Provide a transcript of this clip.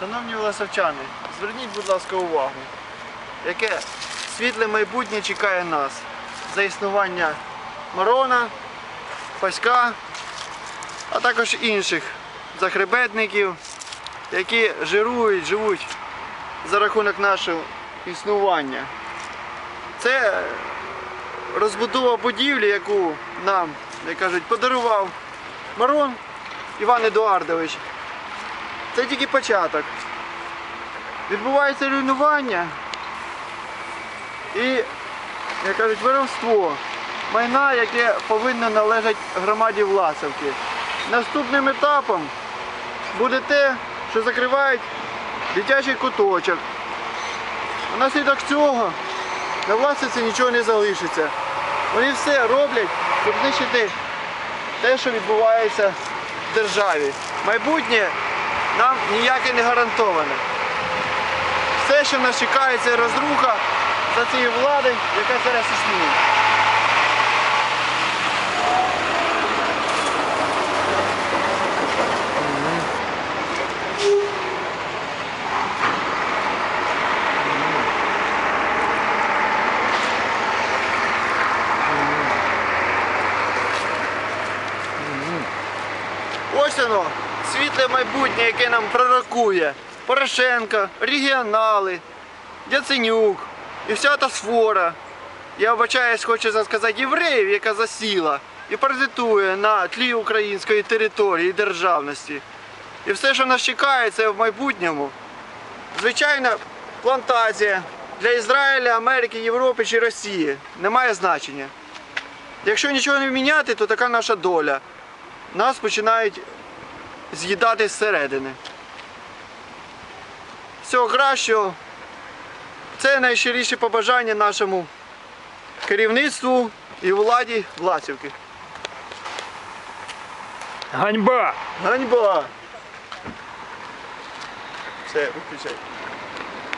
Шановні власовчани, зверніть, будь ласка, увагу, яке світле майбутнє чекає нас за існування Марона, Паська, а також інших захребетників, які жирують, живуть за рахунок нашого існування. Це розбудова будівлі, яку нам, як кажуть, подарував Марон Іван Едуардович. Це тільки початок. Відбувається руйнування і, як кажуть, воровство майна, яке повинно належати громаді Власовки. Наступним етапом буде те, що закривають дитячий куточок. Внаслідок цього на Власовці нічого не залишиться. Вони все роблять, щоб знищити те, що відбувається в державі. Майбутнє нам ніяке не гарантоване. Все, що нас чекає, це розруха за цією владою, яка зараз існує. Ось воно, світле майбутнє, яке нам пророкує. Порошенко, регіонали, Яценюк і вся та сфора. Я вбачаюсь, хочу сказати, євреїв, яка засіла і паразитує на тлі української території і державності. І все, що нас чекає, це в майбутньому. Звичайно, плантація для Ізраїля, Америки, Європи чи Росії не має значення. Якщо нічого не міняти, то така наша доля нас починають з'їдати зсередини. Всього кращого. Це найщиріші побажання нашому керівництву і владі Власівки. Ганьба! Ганьба! Все, виключай.